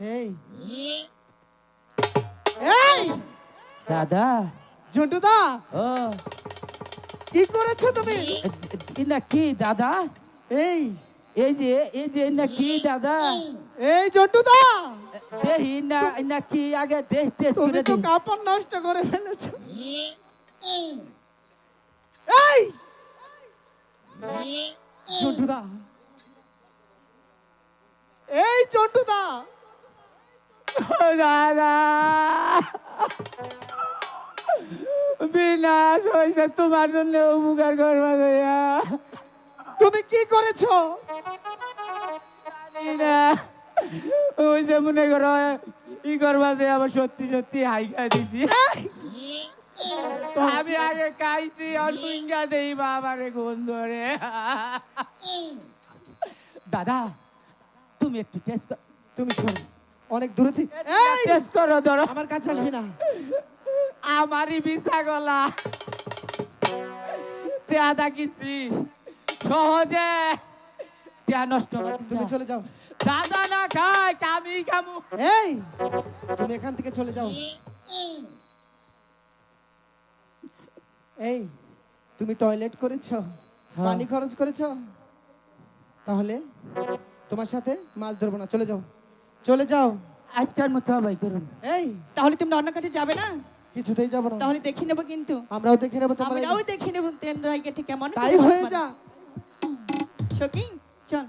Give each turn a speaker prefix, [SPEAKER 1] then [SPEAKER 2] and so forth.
[SPEAKER 1] এই। এই!
[SPEAKER 2] দাদা।
[SPEAKER 1] ঝন্টুদা!
[SPEAKER 2] ও।
[SPEAKER 1] কি করেছ তুমি?
[SPEAKER 2] না কি দাদা?
[SPEAKER 1] এই।
[SPEAKER 2] এই যে এই যে না কি দাদা?
[SPEAKER 1] এই জন্টুদা
[SPEAKER 2] দেহি না না কি আগে দেহ টেস্ট
[SPEAKER 1] তুমি
[SPEAKER 2] করে
[SPEAKER 1] তো কাপড় নষ্ট করে ফেলেছো। এই! জন্টুদা এই জন্টুদা
[SPEAKER 2] ও দাদা। বিনা পয়সা তোমার জন্য উপকার করবা গয়া
[SPEAKER 1] তুমি কি করেছ?
[SPEAKER 2] জানি না। ওই যে মনে করো ই করবা যে আবার সত্যি সত্যি হাইকা দিছি। তো আমি আগে খাইছি অনুঙ্গা দেই বাবারে কোন ধরে দাদা তুমি একটু টেস্ট
[SPEAKER 1] তুমি শোনো। অনেক দূরে থেকে। এই
[SPEAKER 2] টেস্ট করো ধরো।
[SPEAKER 1] আমার কাছে আসবি না।
[SPEAKER 2] আমারই বিছা গলা টেয়া দেখিছি। সহজে। টেয়া নষ্ট
[SPEAKER 1] তুমি চলে যাও।
[SPEAKER 2] দাদা না আমি খামু
[SPEAKER 1] এই তুমি এখান থেকে চলে যাও। এই তুমি টয়লেট করেছ
[SPEAKER 2] হ্যাঁ।
[SPEAKER 1] পানি খরচ করেছ? তাহলে তোমার সাথে মাছ ধরবো না চলে যাও। চলে যাও।
[SPEAKER 2] আজকের মতো আবাই করুন।
[SPEAKER 1] এই।
[SPEAKER 3] তাহলে তুমি কাটে যাবে না?
[SPEAKER 1] কিছুতেই যাব না।
[SPEAKER 3] তাহলে দেখে নেব কিন্তু।
[SPEAKER 1] আমরাও দেখে নেব তোমার
[SPEAKER 3] আমরাও দেখে নেব। রাইকে ঠিক কেমন?
[SPEAKER 1] তাই হয়ে যা।
[SPEAKER 3] শোকিং চল।